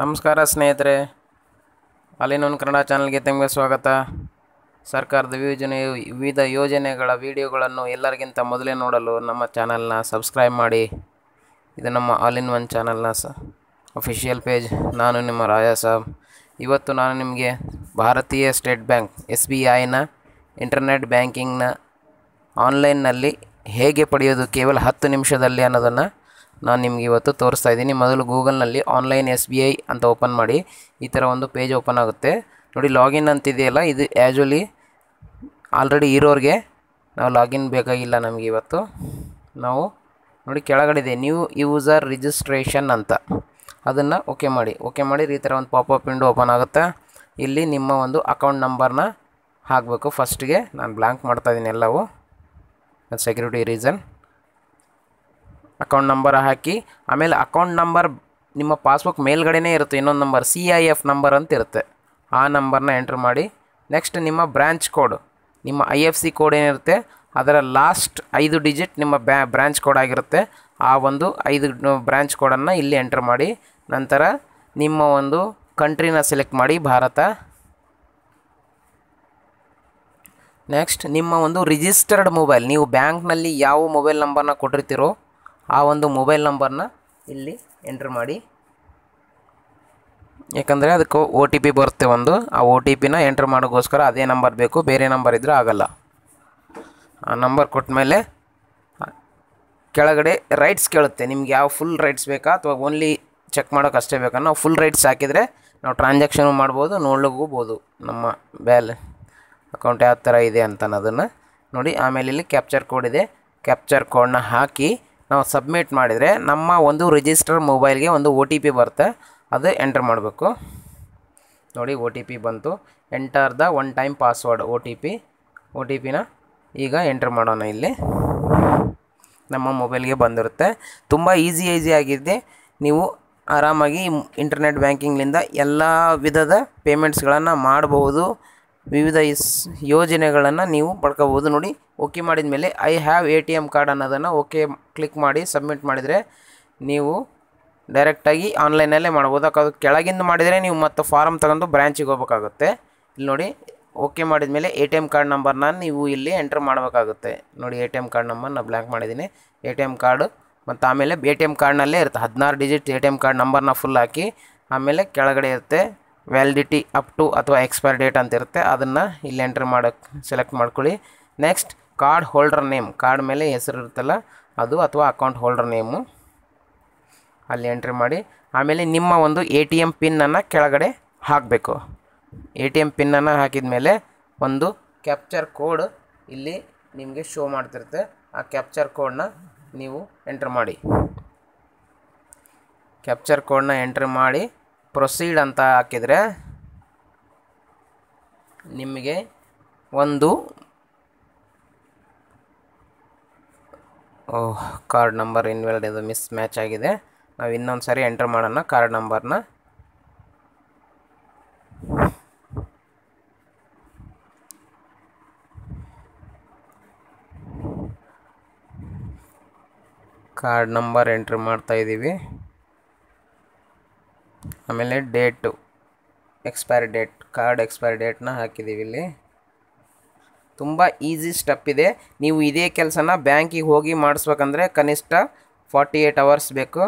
ನಮಸ್ಕಾರ ಸ್ನೇಹಿತರೆ. ಅಲ್ಲಿನೊಂದು ಕನ್ನಡ ಚಾನಲ್ಗೆ ತಮಗೆ ಸ್ವಾಗತ. ಸರ್ಕಾರದ ಯೋಜನೆ ವಿವಿಧ ಯೋಜನೆಗಳ ವಿಡಿಯೋಗಳನ್ನು ಎಲ್ಲರಿಗಿಂತ ಮೊದಲೇ ನೋಡಲು ನಮ್ಮ ಚಾನಲ್ನ ಸಬ್ಸ್ಕ್ರೈಬ್ ಮಾಡಿ. ಇದು ನಮ್ಮ ಆಲ್ ಇನ್ ಒನ್ ಚಾನಲ್ನ ಸ ಅಫಿಷಿಯಲ್ ಪೇಜ್ ನಾನು ನಿಮ್ಮ ರಾಜಾ ಸಾಬ್. ಇವತ್ತು ನಾನು ನಿಮಗೆ ಭಾರತೀಯ ಸ್ಟೇಟ್ ಬ್ಯಾಂಕ್, ಎಸ್ ಬಿ ಐನ ಇಂಟರ್ನೆಟ್ ಬ್ಯಾಂಕಿಂಗ್ನ ಆನ್ಲೈನ್ನಲ್ಲಿ ಹೇಗೆ ಪಡೆಯೋದು ಕೇವಲ ಹತ್ತು ನಿಮಿಷದಲ್ಲಿ ಅನ್ನೋದನ್ನು ನಾನು ನಿಮಗೆ ಇವತ್ತು ತೋರಿಸ್ತಾ ಇದ್ದೀನಿ. ಮೊದಲು ಗೂಗಲ್ನಲ್ಲಿ ಆನ್ಲೈನ್ ಎಸ್ ಬಿ ಐ ಅಂತ ಓಪನ್ ಮಾಡಿ. ಈ ಥರ ಒಂದು ಪೇಜ್ ಓಪನ್ ಆಗುತ್ತೆ. ನೋಡಿ, ಲಾಗಿನ್ ಅಂತಿದೆಯಲ್ಲ, ಇದು ಆ್ಯಜುಲಿ ಆಲ್ರೆಡಿ ಇರೋರಿಗೆ ನಾವು ಲಾಗಿನ್ ಬೇಕಾಗಿಲ್ಲ ನಮಗೆ ಇವತ್ತು. ನಾವು ನೋಡಿ ಕೆಳಗಡೆ ನ್ಯೂ ಯೂಸರ್ ರಿಜಿಸ್ಟ್ರೇಷನ್ ಅಂತ. ಅದನ್ನು ಓಕೆ ಮಾಡಿ. ಓಕೆ ಮಾಡಿ, ಈ ಥರ ಒಂದು ಪಾಪಪ್ ವಿಂಡೋ ಓಪನ್ ಆಗುತ್ತೆ. ಇಲ್ಲಿ ನಿಮ್ಮ ಒಂದು ಅಕೌಂಟ್ ನಂಬರ್ನ ಹಾಕಬೇಕು. ಫಸ್ಟಿಗೆ ನಾನು ಬ್ಲ್ಯಾಂಕ್ ಮಾಡ್ತಾಯಿದ್ದೀನಿ ಎಲ್ಲವೂ. ಸೆಕ್ಯೂರಿಟಿ ರೀಸನ್ ಅಕೌಂಟ್ ನಂಬರ್ ಹಾಕಿ, ಆಮೇಲೆ ಅಕೌಂಟ್ ನಂಬರ್ ನಿಮ್ಮ ಪಾಸ್ಬುಕ್ ಮೇಲ್ಗಡೆನೇ ಇರುತ್ತೆ, ಇನ್ನೊಂದು number C I F number ಅಂತ ಇರುತ್ತೆ. ಆ ನಂಬರ್ನ ಎಂಟ್ರ್ ಮಾಡಿ, ನೆಕ್ಸ್ಟ್ ನಿಮ್ಮ ಬ್ರ್ಯಾಂಚ್ ಕೋಡ್, ನಿಮ್ಮ ಐ ಎಫ್ ಸಿ ಕೋಡ್ ಏನಿರುತ್ತೆ, ಅದರ ಲಾಸ್ಟ್ ಐದು ಡಿಜಿಟ್ ನಿಮ್ಮ ಬ್ಯಾ ಬ್ರ್ಯಾಂಚ್ ಕೋಡ್ ಆಗಿರುತ್ತೆ, ಆ ಒಂದು ಐದು ಬ್ರ್ಯಾಂಚ್ ಕೋಡನ್ನು ಇಲ್ಲಿ ಎಂಟ್ರ್ ಮಾಡಿ, ನಂತರ ನಿಮ್ಮ ಒಂದು ಕಂಟ್ರಿನ ಸೆಲೆಕ್ಟ್ ಮಾಡಿ ಭಾರತ. ನೆಕ್ಸ್ಟ್ ನಿಮ್ಮ ಒಂದು ರಿಜಿಸ್ಟರ್ಡ್ ಮೊಬೈಲ್, ನೀವು ಬ್ಯಾಂಕ್ನಲ್ಲಿ ಯಾವ ಮೊಬೈಲ್ ನಂಬರ್ನ ಕೊಟ್ಟಿರ್ತೀರೋ ಆ ಒಂದು ಮೊಬೈಲ್ ನಂಬರ್ನ ಇಲ್ಲಿ ಎಂಟ್ರ್ ಮಾಡಿ. ಯಾಕಂದರೆ ಅದಕ್ಕೆ ಒ ಟಿ ಪಿ ಬರುತ್ತೆ ಒಂದು. ಆ ಒ ಟಿ ಪಿನ ಎಂಟ್ರ್ ಮಾಡೋಕ್ಕೋಸ್ಕರ ಅದೇ ನಂಬರ್ ಬೇಕು. ಬೇರೆ ನಂಬರ್ ಇದ್ದರೆ ಆಗಲ್ಲ. ಆ ನಂಬರ್ ಕೊಟ್ಟ ಮೇಲೆ ಕೆಳಗಡೆ ರೈಟ್ಸ್ ಕೇಳುತ್ತೆ. ನಿಮ್ಗೆ ಯಾವ ಫುಲ್ ರೈಟ್ಸ್ ಬೇಕಾ ಅಥವಾ ಓನ್ಲಿ ಚೆಕ್ ಮಾಡೋಕೆ ಅಷ್ಟೇ ಬೇಕಾ ನಾವು ಫುಲ್ ರೈಟ್ಸ್ ಹಾಕಿದರೆ ನಾವು ಟ್ರಾನ್ಸಾಕ್ಷನು ಮಾಡ್ಬೋದು ನೋಡ್ಲಿಕ್ಕೂಬೋದು ನಮ್ಮ ಬ್ಯಾಲೆ ಅಕೌಂಟ್ ಯಾವ ಥರ ಇದೆ ಅಂತ ಅನ್ನೋದನ್ನು ನೋಡಿ. ಆಮೇಲೆ ಇಲ್ಲಿ ಕ್ಯಾಪ್ಚರ್ ಕೋಡ್ ಇದೆ. ಕ್ಯಾಪ್ಚರ್ ಕೋಡ್ನ ಹಾಕಿ ನಾವು ಸಬ್ಮಿಟ್ ಮಾಡಿದರೆ ನಮ್ಮ ಒಂದು ರಿಜಿಸ್ಟರ್ ಮೊಬೈಲ್ಗೆ ಒಂದು ಒ ಟಿ ಪಿ ಬರುತ್ತೆ. ಅದು ಎಂಟ್ರ್ ಮಾಡಬೇಕು. ನೋಡಿ ಒ ಟಿ ಪಿ ಬಂತು. Enter the one time password O T P O T ಪಿನ ಈಗ ಎಂಟ್ರ್ ಮಾಡೋಣ ಇಲ್ಲಿ. ನಮ್ಮ ಮೊಬೈಲ್ಗೆ ಬಂದಿರುತ್ತೆ. ತುಂಬ ಈಸಿ ಈಸಿ ಆಗಿದೆ. ನೀವು ಆರಾಮಾಗಿ ಇಂಟರ್ನೆಟ್ ಬ್ಯಾಂಕಿಂಗ್ಲಿಂದ ಎಲ್ಲ ವಿಧದ ಪೇಮೆಂಟ್ಸ್ಗಳನ್ನು ಮಾಡಬಹುದು ವಿವಿಧ ಇಸ್ ಯೋಜನೆಗಳನ್ನು ನೀವು ಪಡ್ಕೋಬೋದು. ನೋಡಿ, ಓಕೆ ಮಾಡಿದ ಮೇಲೆ I have A T M card ಅನ್ನೋದನ್ನು ಓಕೆ ಕ್ಲಿಕ್ ಮಾಡಿ ಸಬ್ಮಿಟ್ ಮಾಡಿದರೆ ನೀವು ಡೈರೆಕ್ಟಾಗಿ ಆನ್ಲೈನಲ್ಲೇ ಮಾಡ್ಬೋದು. ಅಕ್ಕ ಕೆಳಗಿಂದ ಮಾಡಿದರೆ ನೀವು ಮತ್ತೆ ಫಾರಮ್ ತಗೊಂಡು ಬ್ರ್ಯಾಂಚಿಗೆ ಹೋಗಬೇಕಾಗುತ್ತೆ. ಇಲ್ಲಿ ನೋಡಿ, ಓಕೆ ಮಾಡಿದ ಮೇಲೆ ಎ ಟಿ ಎಂ ಕಾರ್ಡ್ ನಂಬರ್ನ ನೀವು ಇಲ್ಲಿ ಎಂಟ್ರ್ ಮಾಡಬೇಕಾಗುತ್ತೆ. ನೋಡಿ A T M card number ನಾನು ಬ್ಲ್ಯಾಂಕ್ ಮಾಡಿದ್ದೀನಿ. ಎ ಟಿ ಎಂ ಕಾರ್ಡು ಮತ್ತು ಆಮೇಲೆ ಎ ಟಿ ಎಂ ಕಾರ್ಡ್ನಲ್ಲೇ ಇರುತ್ತೆ. ಹದಿನಾರು digit A T M card ನಂಬರ್ನ ಫುಲ್ ಹಾಕಿ ಆಮೇಲೆ ಕೆಳಗಡೆ ಇರುತ್ತೆ. ವ್ಯಾಲಿಡಿಟಿ ಅಪ್ ಟು ಅಥವಾ ಎಕ್ಸ್ಪೈರ್ ಡೇಟ್ ಅಂತ ಇರುತ್ತೆ. ಅದನ್ನು ಇಲ್ಲಿ ಎಂಟ್ರ್ ಮಾಡೋಕ್ಕೆ ಸೆಲೆಕ್ಟ್ ಮಾಡ್ಕೊಳ್ಳಿ. Next card holder name card ಮೇಲೆ ಹೆಸರು ಇರುತ್ತಲ್ಲ, ಅದು ಅಥವಾ ಅಕೌಂಟ್ ಹೋಲ್ಡರ್ ನೇಮು ಅಲ್ಲಿ ಎಂಟ್ರಿ ಮಾಡಿ. ಆಮೇಲೆ ನಿಮ್ಮ ಒಂದು ಎ ಟಿ ಎಂ ಪಿನ್ನನ್ನು ಕೆಳಗಡೆ ಹಾಕಬೇಕು. ಎ ಟಿ ಎಂ ಪಿನ್ನನ್ನು ಹಾಕಿದ ಮೇಲೆ ಒಂದು ಕ್ಯಾಪ್ಚರ್ ಕೋಡ್ ಇಲ್ಲಿ ನಿಮಗೆ ಶೋ ಮಾಡ್ತಿರುತ್ತೆ. ಆ ಕ್ಯಾಪ್ಚರ್ ಕೋಡನ್ನ ನೀವು ಎಂಟ್ರ್ ಮಾಡಿ. ಕ್ಯಾಪ್ಚರ್ ಕೋಡನ್ನ ಎಂಟ್ರ್ ಮಾಡಿ. ಪ್ರೊಸೀಡ್ ಅಂತ ಹಾಕಿದರೆ ನಿಮಗೆ ಒಂದು ಓಹ್ ಕಾರ್ಡ್ ನಂಬರ್ ಇನ್ವೆಲ್ಡ್ ಇದು ಮಿಸ್ ಮ್ಯಾಚ್ ಆಗಿದೆ. ನಾವು ಇನ್ನೊಂದು ಸಾರಿ ಎಂಟ್ರ್ ಮಾಡೋಣ ಕಾರ್ಡ್ ನಂಬರ್ನ. ಕಾರ್ಡ್ ನಂಬರ್ ಎಂಟ್ರ್ ಮಾಡ್ತಾ ಇದ್ದೀವಿ ಆಮೇಲೆ date expiry date card expiry ಡೇಟ್ನ ಹಾಕಿದ್ದೀವಿ ಇಲ್ಲಿ. ತುಂಬ ಈಸಿ ಸ್ಟೆಪ್ ಇದೆ. ನೀವು ಇದೇ ಕೆಲಸನ ಬ್ಯಾಂಕಿಗೆ ಹೋಗಿ ಮಾಡಿಸ್ಬೇಕಂದ್ರೆ ಕನಿಷ್ಠ ಫಾರ್ಟಿ ಏಯ್ಟ್ ಅವರ್ಸ್ ಬೇಕು.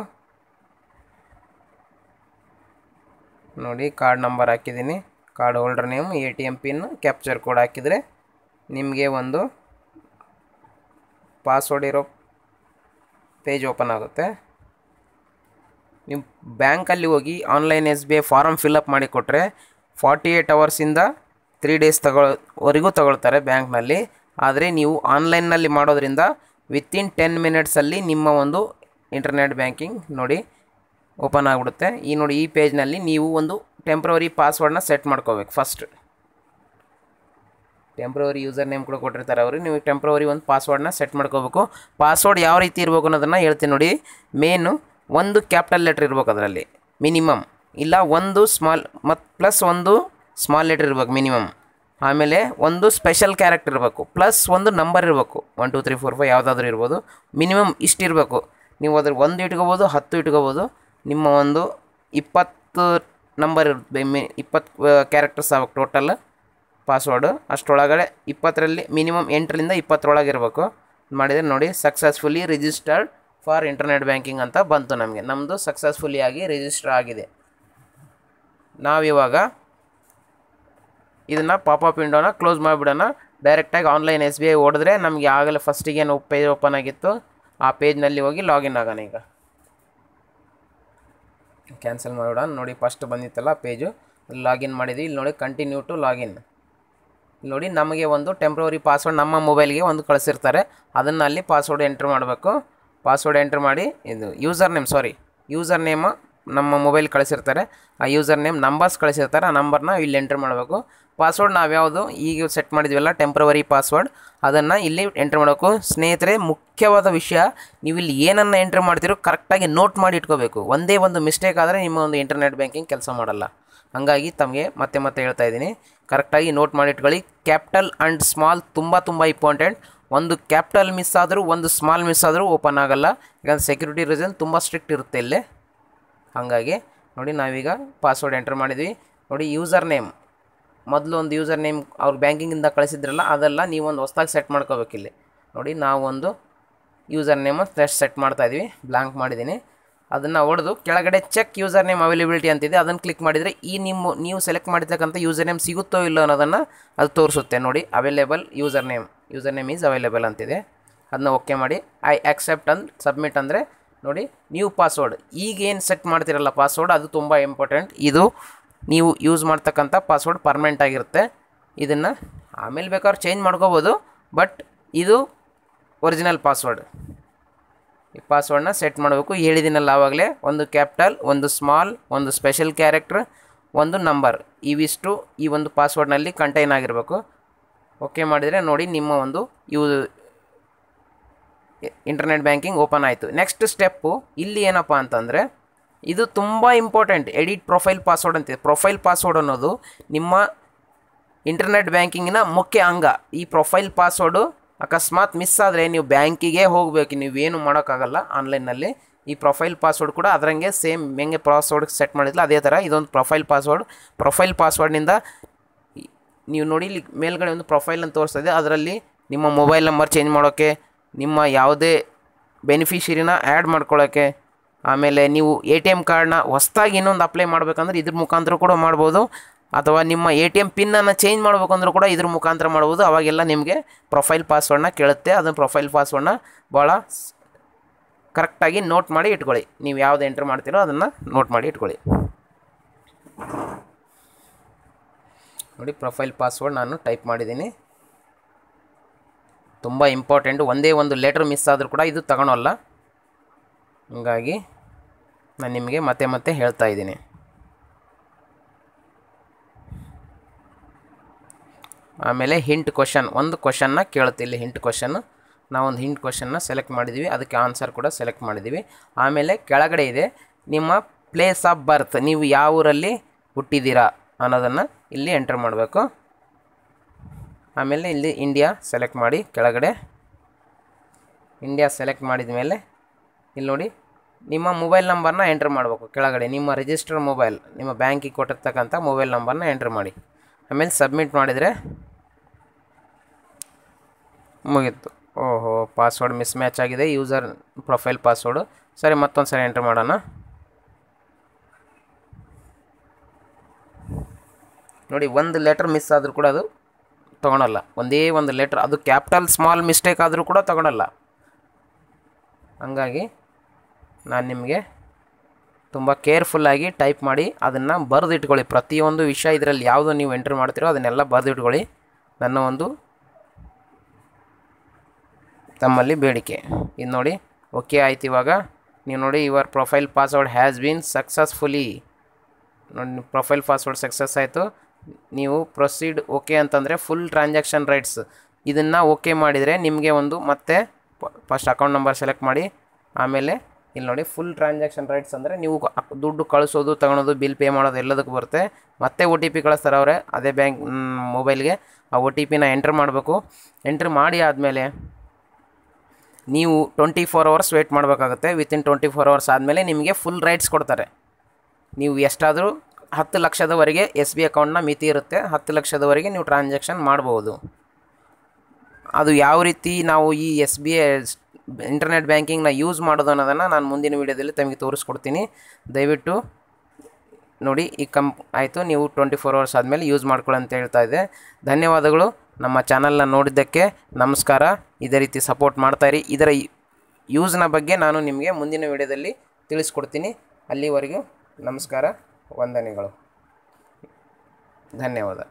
ನೋಡಿ ಕಾರ್ಡ್ ನಂಬರ್ ಹಾಕಿದ್ದೀನಿ card holder name A T M pin capture code ಹಾಕಿದರೆ ನಿಮಗೆ ಒಂದು ಪಾಸ್ವರ್ಡ್ ಇರೋ ಪೇಜ್ ಓಪನ್ ಆಗುತ್ತೆ. ನೀವು ಬ್ಯಾಂಕಲ್ಲಿ ಹೋಗಿ online S B I form fill up ಮಾಡಿ ಕೊಟ್ಟರೆ ಫಾರ್ಟಿ ಏಯ್ಟ್ ಅವರ್ಸಿಂದ ತ್ರೀ ಡೇಸ್ ತಗೊಳ್ಳೋವರೆಗೂ ತಗೊಳ್ತಾರೆ ಬ್ಯಾಂಕ್ನಲ್ಲಿ. ಆದರೆ ನೀವು ಆನ್ಲೈನ್ನಲ್ಲಿ ಮಾಡೋದ್ರಿಂದ ವಿತಿನ್ ಟೆನ್ ಮಿನಿಟ್ಸಲ್ಲಿ ನಿಮ್ಮ ಒಂದು ಇಂಟರ್ನೆಟ್ ಬ್ಯಾಂಕಿಂಗ್ ನೋಡಿ ಓಪನ್ ಆಗಿಬಿಡುತ್ತೆ. ಈ ನೋಡಿ ಈ ಪೇಜ್ನಲ್ಲಿ ನೀವು ಒಂದು ಟೆಂಪ್ರವರಿ ಪಾಸ್ವರ್ಡ್ನ ಸೆಟ್ ಮಾಡ್ಕೋಬೇಕು ಫಸ್ಟ್. ಟೆಂಪ್ರವರಿ ಯೂಸರ್ ನೇಮ್ ಕೂಡ ಕೊಟ್ಟಿರ್ತಾರೆ ಅವರು. ನೀವು ಟೆಂಪ್ರವರಿ ಒಂದು ಪಾಸ್ವರ್ಡ್ನ ಸೆಟ್ ಮಾಡ್ಕೋಬೇಕು. ಪಾಸ್ವರ್ಡ್ ಯಾವ ರೀತಿ ಇರಬೇಕು ಅನ್ನೋದನ್ನು ಹೇಳ್ತೀನಿ ನೋಡಿ. ಮೇನು ಒಂದು ಕ್ಯಾಪಿಟಲ್ ಲೆಟ್ರ್ ಇರ್ಬೇಕು ಅದರಲ್ಲಿ, ಮಿನಿಮಮ್. ಇಲ್ಲ, ಒಂದು ಸ್ಮಾಲ್ ಮತ್ತು ಪ್ಲಸ್ ಒಂದು ಸ್ಮಾಲ್ ಲೆಟ್ರ್ ಇರ್ಬೇಕು, ಮಿನಿಮಮ್. ಆಮೇಲೆ ಒಂದು ಸ್ಪೆಷಲ್ ಕ್ಯಾರೆಕ್ಟರ್ ಇರಬೇಕು, ಪ್ಲಸ್ ಒಂದು ನಂಬರ್ ಇರಬೇಕು. One, two, three, four, five ಯಾವುದಾದ್ರೂ ಇರ್ಬೋದು. ಮಿನಿಮಮ್ ಇಷ್ಟಿರಬೇಕು ನೀವು ಅದ್ರ ಒಂದು ಇಟ್ಕೋಬೋದು, ಹತ್ತು ಇಟ್ಕೋಬೋದು. ನಿಮ್ಮ ಒಂದು ಇಪ್ಪತ್ತು ನಂಬರ್ ಇರುತ್ತೆ ಮಿ ಇಪ್ಪತ್ತು ಕ್ಯಾರೆಕ್ಟರ್ಸ್ ಆಗ್ಬೇಕು ಟೋಟಲ್ ಪಾಸ್ವರ್ಡು ಅಷ್ಟರೊಳಗಡೆ ಇಪ್ಪತ್ತರಲ್ಲಿ ಮಿನಿಮಮ್ ಎಂಟರಿಂದ ಇಪ್ಪತ್ತರೊಳಗೆ ಇರಬೇಕು ಮಾಡಿದರೆ ನೋಡಿ successfully registered for internet banking ಅಂತ ಬಂತು ನಮಗೆ. ನಮ್ಮದು ಸಕ್ಸಸ್ಫುಲಿ ಆಗಿ ರಿಜಿಸ್ಟರ್ ಆಗಿದೆ. ನಾವಿವಾಗ ಇದನ್ನು ಪಾಪಪ್ ವಿಂಡೋನ ಕ್ಲೋಸ್ ಮಾಡಿಬಿಡೋಣ. ಡೈರೆಕ್ಟಾಗಿ ಆನ್ಲೈನ್ ಎಸ್ ಬಿ ಐ ಹೊಡೆದ್ರೆ ನಮಗೆ ಆಗಲೇ ಫಸ್ಟಿಗೆ ಏನು ಪೇಜ್ ಓಪನ್ ಆಗಿತ್ತು. ಆ ಪೇಜ್ನಲ್ಲಿ ಹೋಗಿ ಲಾಗಿನ್ ಆಗೋಣ ಈಗ. ಕ್ಯಾನ್ಸಲ್ ಮಾಡಿಬಿಡೋಣ. ನೋಡಿ ಫಸ್ಟ್ ಬಂದಿತ್ತಲ್ಲ ಪೇಜು ಲಾಗಿನ್ ಮಾಡಿದ್ವಿ. ಇಲ್ಲಿ ನೋಡಿ ಕಂಟಿನ್ಯೂ ಟು ಲಾಗಿನ್ ನೋಡಿ ನಮಗೆ ಒಂದು ಟೆಂಪ್ರವರಿ ಪಾಸ್ವರ್ಡ್ ನಮ್ಮ ಮೊಬೈಲ್ಗೆ ಒಂದು ಕಳಿಸಿರ್ತಾರೆ. ಅದನ್ನು ಅಲ್ಲಿ ಪಾಸ್ವರ್ಡ್ ಎಂಟ್ರ್ ಮಾಡಬೇಕು. ಪಾಸ್ವರ್ಡ್ ಎಂಟ್ರ್ ಮಾಡಿ ಇದು user name sorry user name ನಮ್ಮ ಮೊಬೈಲ್ ಕಳಿಸಿರ್ತಾರೆ. ಆ ಯೂಸರ್ ನೇಮ್ ನಂಬರ್ಸ್ ಕಳಿಸಿರ್ತಾರೆ. ಆ ನಂಬರ್ನ ಇಲ್ಲಿ ಎಂಟ್ರ್ ಮಾಡಬೇಕು. ಪಾಸ್ವರ್ಡ್ ನಾವು ಯಾವುದು? ಈಗ ಸೆಟ್ ಮಾಡಿದ್ವಲ್ಲ ಟೆಂಪ್ರವರಿ ಪಾಸ್ವರ್ಡ್ ಅದನ್ನು ಇಲ್ಲಿ ಎಂಟ್ರ್ ಮಾಡಬೇಕು. ಸ್ನೇಹಿತರೆ, ಮುಖ್ಯವಾದ ವಿಷಯ ನೀವು ಇಲ್ಲಿ ಏನನ್ನು ಎಂಟ್ರ್ ಮಾಡ್ತೀರೋ ಕರೆಕ್ಟಾಗಿ ನೋಟ್ ಮಾಡಿ ಇಟ್ಕೋಬೇಕು. ಒಂದೇ ಒಂದು ಮಿಸ್ಟೇಕ್ ಆದರೆ ನಿಮ್ಮ ಒಂದು ಇಂಟರ್ನೆಟ್ ಬ್ಯಾಂಕಿಂಗ್ ಕೆಲಸ ಮಾಡಲ್ಲ. ಹಾಗಾಗಿ ತಮಗೆ ಮತ್ತೆ ಮತ್ತೆ ಹೇಳ್ತಾ ಇದ್ದೀನಿ. ಕರೆಕ್ಟಾಗಿ ನೋಟ್ ಮಾಡಿ ಇಟ್ಕೊಳ್ಳಿ. ಕ್ಯಾಪಿಟಲ್ ಆ್ಯಂಡ್ ಸ್ಮಾಲ್ ತುಂಬ ತುಂಬ ಇಂಪಾರ್ಟೆಂಟ್ ಒಂದು ಕ್ಯಾಪಿಟಲ್ ಮಿಸ್ ಆದರೂ, ಒಂದು ಸ್ಮಾಲ್ ಮಿಸ್ ಆದರೂ ಓಪನ್ ಆಗೋಲ್ಲ. ಯಾಕಂದ್ರೆ ಸೆಕ್ಯೂರಿಟಿ ರೀಸನ್ ತುಂಬ ಸ್ಟ್ರಿಕ್ಟ್ ಇರುತ್ತೆ ಇಲ್ಲಿ. ಹಾಗಾಗಿ ನೋಡಿ, ನಾವೀಗ ಪಾಸ್ವರ್ಡ್ ಎಂಟರ್ ಮಾಡಿದ್ವಿ. ನೋಡಿ ಯೂಸರ್ ನೇಮ್ ಮೊದಲು ಒಂದು ಯೂಸರ್ ನೇಮ್ ಅವ್ರ ಬ್ಯಾಂಕಿಂಗಿಂದ ಕಳಿಸಿದ್ರಲ್ಲ, ಅದೆಲ್ಲ ನೀವೊಂದು ಹೊಸ್ದಾಗಿ ಸೆಟ್ ಮಾಡ್ಕೋಬೇಕಿಲ್ಲಿ ನೋಡಿ, ನಾವೊಂದು ಒಂದು ಯೂಸರ್ ನೇಮ್ ಫ್ರೆಶ್ ಸೆಟ್ ಮಾಡ್ತಾ ಇದ್ವಿ. ಬ್ಲಾಂಕ್ ಮಾಡಿದ್ದೀನಿ. ಅದನ್ನು ಹೊಡೆದು ಕೆಳಗಡೆ ಚೆಕ್ ಯೂಸರ್ ನೇಮ್ ಅವೈಲೇಬಿಲಿಟಿ ಅಂತಿದೆ. ಅದನ್ನು ಕ್ಲಿಕ್ ಮಾಡಿದರೆ ಈ ನಿಮ್ಮ, ನೀವು ಸೆಲೆಕ್ಟ್ ಮಾಡಿರ್ತಕ್ಕಂಥ ಯೂಸರ್ ನೇಮ್ ಸಿಗುತ್ತೋ ಇಲ್ಲೋ ಅನ್ನೋದನ್ನು ಅದು ತೋರಿಸುತ್ತೆ. ನೋಡಿ available user name user name is available ಅಂತಿದೆ. ಅದನ್ನ ಓಕೆ ಮಾಡಿ. ಐ ಆಕ್ಸೆಪ್ಟ್ ಅಂದ್ ಸಬ್ಮಿಟ್ ಅಂದರೆ ನೋಡಿ ನ್ಯೂ ಪಾಸ್ವರ್ಡ್ ಈಗ ಏನು ಸೆಟ್ ಮಾಡ್ತಿರಲ್ಲ ಪಾಸ್ವರ್ಡ್ ಅದು ತುಂಬ ಇಂಪಾರ್ಟೆಂಟ್ ಇದು ನೀವು ಯೂಸ್ ಮಾಡ್ತಕ್ಕಂಥ ಪಾಸ್ವರ್ಡ್ ಪರ್ಮನೆಂಟ್ ಆಗಿರುತ್ತೆ. ಇದನ್ನು ಆಮೇಲೆ ಬೇಕಾದ್ರೆ ಚೇಂಜ್ ಮಾಡ್ಕೋಬೋದು ಬಟ್ ಇದು ಒರಿಜಿನಲ್ ಪಾಸ್ವರ್ಡ್ ಈ ಪಾಸ್ವರ್ಡ್ನ ಸೆಟ್ ಮಾಡಬೇಕು. ಹೇಳಿದಿನಲ್ಲ ಆವಾಗಲೇ, ಒಂದು ಕ್ಯಾಪಿಟಲ್ ಒಂದು ಸ್ಮಾಲ್ ಒಂದು ಸ್ಪೆಷಲ್ ಕ್ಯಾರೆಕ್ಟ್ರ್ ಒಂದು ನಂಬರ್ ಇವಿಷ್ಟು ಈ ಒಂದು ಪಾಸ್ವರ್ಡ್ನಲ್ಲಿ ಕಂಟೈನ್ ಆಗಿರಬೇಕು. ಓಕೆ ಮಾಡಿದರೆ ನೋಡಿ ನಿಮ್ಮ ಒಂದು ಯೂ ಇಂಟರ್ನೆಟ್ ಬ್ಯಾಂಕಿಂಗ್ ಓಪನ್ ಆಯಿತು. ನೆಕ್ಸ್ಟ್ ಸ್ಟೆಪ್ಪು ಇಲ್ಲಿ ಏನಪ್ಪ ಅಂತಂದರೆ ಇದು ತುಂಬ ಇಂಪಾರ್ಟೆಂಟ್ ಎಡಿಟ್ ಪ್ರೊಫೈಲ್ ಪಾಸ್ವರ್ಡ್ ಅಂತಿದೆ. ಪ್ರೊಫೈಲ್ ಪಾಸ್ವರ್ಡ್ ಅನ್ನೋದು ನಿಮ್ಮ ಇಂಟರ್ನೆಟ್ ಬ್ಯಾಂಕಿಂಗಿನ ಮುಖ್ಯ ಅಂಗ. ಈ ಪ್ರೊಫೈಲ್ ಪಾಸ್ವರ್ಡು ಅಕಸ್ಮಾತ್ ಮಿಸ್ ಆದರೆ ನೀವು ಬ್ಯಾಂಕಿಗೆ ಹೋಗಬೇಕು. ನೀವೇನು ಮಾಡೋಕ್ಕಾಗಲ್ಲ. ಆನ್ಲೈನಲ್ಲಿ ಈ ಪ್ರೊಫೈಲ್ ಪಾಸ್ವರ್ಡ್ ಕೂಡ ಅದರಂಗೆ ಸೇಮ್ ಹೆಂಗೆ ಪಾಸ್ವರ್ಡ್ ಸೆಟ್ ಮಾಡಿದ್ಲ, ಅದೇ ಥರ ಇದೊಂದು ಪ್ರೊಫೈಲ್ ಪಾಸ್ವರ್ಡ್ ಪ್ರೊಫೈಲ್ ಪಾಸ್ವರ್ಡ್ನಿಂದ ನೀವು ನೋಡಿ ಇಲ್ಲಿ ಮೇಲ್ಗಡೆ ಒಂದು ಪ್ರೊಫೈಲ್ ಅಂತ ತೋರಿಸ್ತಾ ಇದೆ. ಅದರಲ್ಲಿ ನಿಮ್ಮ ಮೊಬೈಲ್ ನಂಬರ್ ಚೇಂಜ್ ಮಾಡೋಕ್ಕೆ ನಿಮ್ಮ ಯಾವುದೇ ಬೆನಿಫಿಷರಿನ ಆ್ಯಡ್ ಮಾಡ್ಕೊಳ್ಳೋಕ್ಕೆ ಆಮೇಲೆ ನೀವು ಎ ಟಿ ಎಂ ಕಾರ್ಡ್ನ ಹೊಸ್ದಾಗಿ ಇನ್ನೊಂದು ಅಪ್ಲೈ ಮಾಡಬೇಕಂದ್ರೆ ಇದ್ರ ಮುಖಾಂತರ ಕೂಡ ಮಾಡ್ಬೋದು. ಅಥವಾ ನಿಮ್ಮ ಎ ಟಿ ಎಂ ಪಿನ್ನನ್ನು ಚೇಂಜ್ ಮಾಡಬೇಕಂದ್ರೂ ಕೂಡ ಇದ್ರ ಮುಖಾಂತರ ಮಾಡ್ಬೋದು. ಅವಾಗೆಲ್ಲ ನಿಮಗೆ ಪ್ರೊಫೈಲ್ ಪಾಸ್ವರ್ಡ್ನ ಕೇಳುತ್ತೆ. ಅದನ್ನು ಪ್ರೊಫೈಲ್ ಪಾಸ್ವರ್ಡ್ನ ಭಾಳ ಕರೆಕ್ಟಾಗಿ ನೋಟ್ ಮಾಡಿ ಇಟ್ಕೊಳ್ಳಿ. ನೀವು ಯಾವ್ದು ಎಂಟ್ರ್ ಮಾಡ್ತೀರೋ ಅದನ್ನು ನೋಟ್ ಮಾಡಿ ಇಟ್ಕೊಳ್ಳಿ. ನೋಡಿ ಪ್ರೊಫೈಲ್ ಪಾಸ್ವರ್ಡ್ ನಾನು ಟೈಪ್ ಮಾಡಿದ್ದೀನಿ. ತುಂಬ ಇಂಪಾರ್ಟೆಂಟ್. ಒಂದೇ ಒಂದು ಲೆಟ್ರ್ ಮಿಸ್ ಆದರೂ ಕೂಡ ಇದು ತಗೊಳಲ್ಲ. ಹಂಗಾಗಿ ನಾನು ನಿಮಗೆ ಮತ್ತೆ ಮತ್ತೆ ಹೇಳ್ತಾ ಇದ್ದೀನಿ. ಆಮೇಲೆ ಹಿಂಟ್ ಕ್ವಶನ್ ಒಂದು ಕ್ವಶನ್ನ ಕೇಳುತ್ತೆ ಇಲ್ಲಿ ಹಿಂಟ್ ಕ್ವಶನ್ ನಾವೊಂದು ಹಿಂಟ್ ಕ್ವಶನ್ನ ಸೆಲೆಕ್ಟ್ ಮಾಡಿದ್ದೀವಿ ಅದಕ್ಕೆ ಆನ್ಸರ್ ಕೂಡ ಸೆಲೆಕ್ಟ್ ಮಾಡಿದ್ದೀವಿ ಆಮೇಲೆ ಕೆಳಗಡೆ ಇದೆ. ನಿಮ್ಮ ಪ್ಲೇಸ್ ಆಫ್ ಬರ್ತ್ ನೀವು ಯಾವ ಊರಲ್ಲಿ ಹುಟ್ಟಿದ್ದೀರಾ? ಅನ್ನೋದನ್ನು ಇಲ್ಲಿ ಎಂಟ್ರ್ ಮಾಡಬೇಕು. ಆಮೇಲೆ ಇಲ್ಲಿ ಇಂಡಿಯಾ ಸೆಲೆಕ್ಟ್ ಮಾಡಿ ಕೆಳಗಡೆ. ಇಂಡಿಯಾ ಸೆಲೆಕ್ಟ್ ಮಾಡಿದ ಮೇಲೆ ಇಲ್ಲಿ ನೋಡಿ, ನಿಮ್ಮ ಮೊಬೈಲ್ ನಂಬರ್ನ ಎಂಟ್ರ್ ಮಾಡಬೇಕು ಕೆಳಗಡೆ. ನಿಮ್ಮ ರಿಜಿಸ್ಟರ್ ಮೊಬೈಲ್ ನಿಮ್ಮ ಬ್ಯಾಂಕಿಗೆ ಕೊಟ್ಟಿರ್ತಕ್ಕಂಥ ಮೊಬೈಲ್ ನಂಬರ್ನ ಎಂಟ್ರ್ ಮಾಡಿ. ಆಮೇಲೆ ಸಬ್ಮಿಟ್ ಮಾಡಿದರೆ ಮುಗೀತು. ಓಹೋ ಪಾಸ್ವರ್ಡ್ ಮಿಸ್ ಮ್ಯಾಚ್ ಆಗಿದೆ ಯೂಸರ್ ಪ್ರೊಫೈಲ್ ಪಾಸ್ವರ್ಡು ಸರಿ ಮತ್ತೊಂದು ಸರಿ ಎಂಟ್ರ್ ಮಾಡೋಣ. ನೋಡಿ, ಒಂದು ಲೆಟ್ರ್ ಮಿಸ್ ಆದರೂ ಕೂಡ ಅದು ತೊಗೊಳಲ್ಲ. ಒಂದೇ ಒಂದು ಲೆಟ್ರ್ ಅದು ಕ್ಯಾಪಿಟಲ್ ಸ್ಮಾಲ್ ಮಿಸ್ಟೇಕ್ ಆದರೂ ಕೂಡ ತೊಗೊಳಲ್ಲ. ಹಂಗಾಗಿ ನಾನು ನಿಮಗೆ ತುಂಬ ಕೇರ್ಫುಲ್ಲಾಗಿ ಟೈಪ್ ಮಾಡಿ, ಅದನ್ನು ಬರೆದಿಟ್ಕೊಳ್ಳಿ. ಪ್ರತಿಯೊಂದು ವಿಷಯ ಇದರಲ್ಲಿ ಯಾವುದು ನೀವು ಎಂಟ್ರ್ ಮಾಡ್ತೀರೋ ಅದನ್ನೆಲ್ಲ ಬರೆದಿಟ್ಕೊಳ್ಳಿ. ನನ್ನ ಒಂದು ತಮ್ಮಲ್ಲಿ ಬೇಡಿಕೆ. ಇದು ನೋಡಿ ಓಕೆ ಆಯ್ತು ಇವಾಗ. ನೀವು ನೋಡಿ your profile password has been successfully ನೋಡಿ ಪ್ರೊಫೈಲ್ ಪಾಸ್ವರ್ಡ್ ಸಕ್ಸಸ್ ಆಯಿತು. ನೀವು ಪ್ರೊಸೀಡ್ ಓಕೆ ಅಂತಂದರೆ ಫುಲ್ ಟ್ರಾನ್ಸಾಕ್ಷನ್ ರೈಟ್ಸ್ ಇದನ್ನು ಓಕೆ ಮಾಡಿದರೆ ನಿಮಗೆ ಒಂದು ಮತ್ತೆ ಫಸ್ಟ್ ಅಕೌಂಟ್ ನಂಬರ್ ಸೆಲೆಕ್ಟ್ ಮಾಡಿ, ಆಮೇಲೆ ಇಲ್ಲಿ ನೋಡಿ ಫುಲ್ ಟ್ರಾನ್ಸಾಕ್ಷನ್ ರೈಟ್ಸ್ ಅಂದರೆ ನೀವು ದುಡ್ಡು ಕಳಿಸೋದು, ತಗೊಳೋದು ಬಿಲ್ ಪೇ ಮಾಡೋದು ಎಲ್ಲದಕ್ಕೂ ಬರುತ್ತೆ. ಮತ್ತೆ ಒ ಟಿ ಪಿ ಕಳಿಸ್ತಾರೆ ಅವರೇ, ಅದೇ ಬ್ಯಾಂಕ್ ಮೊಬೈಲ್ಗೆ ಆ ಒ ಟಿ ಪಿನ ಎಂಟ್ರ್ ಮಾಡಬೇಕು. ಎಂಟ್ರ್ ಮಾಡಿ ಆದಮೇಲೆ ನೀವು ಟ್ವೆಂಟಿ ಫೋರ್ ಅವರ್ಸ್ ವೆಯ್ಟ್ ಮಾಡಬೇಕಾಗುತ್ತೆ. ವಿತಿನ್ ಟ್ವೆಂಟಿ ಫೋರ್ ಅವರ್ಸ್ ಆದಮೇಲೆ ನಿಮಗೆ ಫುಲ್ ರೈಟ್ಸ್ ಕೊಡ್ತಾರೆ. ನೀವು ಎಷ್ಟಾದರೂ ಹತ್ತು ಲಕ್ಷದವರೆಗೆ ಎಸ್ ಬಿ ಅಕೌಂಟ್ನ ಮಿತಿ ಇರುತ್ತೆ. ಹತ್ತು ಲಕ್ಷದವರೆಗೆ ನೀವು ಟ್ರಾನ್ಸಾಕ್ಷನ್ ಮಾಡ್ಬೋದು. ಅದು ಯಾವ ರೀತಿ ನಾವು ಈ ಎಸ್ ಬಿ ಐ ಇಂಟರ್ನೆಟ್ ಬ್ಯಾಂಕಿಂಗ್ನ ಯೂಸ್ ಮಾಡೋದು ಅನ್ನೋದನ್ನು ನಾನು ಮುಂದಿನ ವೀಡಿಯೋದಲ್ಲಿ ತಮಗೆ ತೋರಿಸ್ಕೊಡ್ತೀನಿ. ದಯವಿಟ್ಟು ನೋಡಿ, ಈ ಕಂಪ್, ಆಯಿತು, ನೀವು ಟ್ವೆಂಟಿ ಫೋರ್ ಅವರ್ಸ್ ಆದಮೇಲೆ ಯೂಸ್ ಮಾಡ್ಕೊಳ್ಳಿ ಅಂತ ಹೇಳ್ತಾ ಇದೆ ಧನ್ಯವಾದಗಳು. ನಮ್ಮ ಚಾನಲ್ನ ನೋಡಿದ್ದಕ್ಕೆ ನಮಸ್ಕಾರ. ಇದೇ ರೀತಿ ಸಪೋರ್ಟ್ ಮಾಡ್ತಾಯಿರಿ ಇದರ ಯೂಸ್ನ ಬಗ್ಗೆ ನಾನು ನಿಮಗೆ ಮುಂದಿನ ವೀಡಿಯೋದಲ್ಲಿ ತಿಳಿಸ್ಕೊಡ್ತೀನಿ. ಅಲ್ಲಿವರೆಗೂ ನಮಸ್ಕಾರ. ವಂದನೆಗಳು. ಧನ್ಯವಾದ.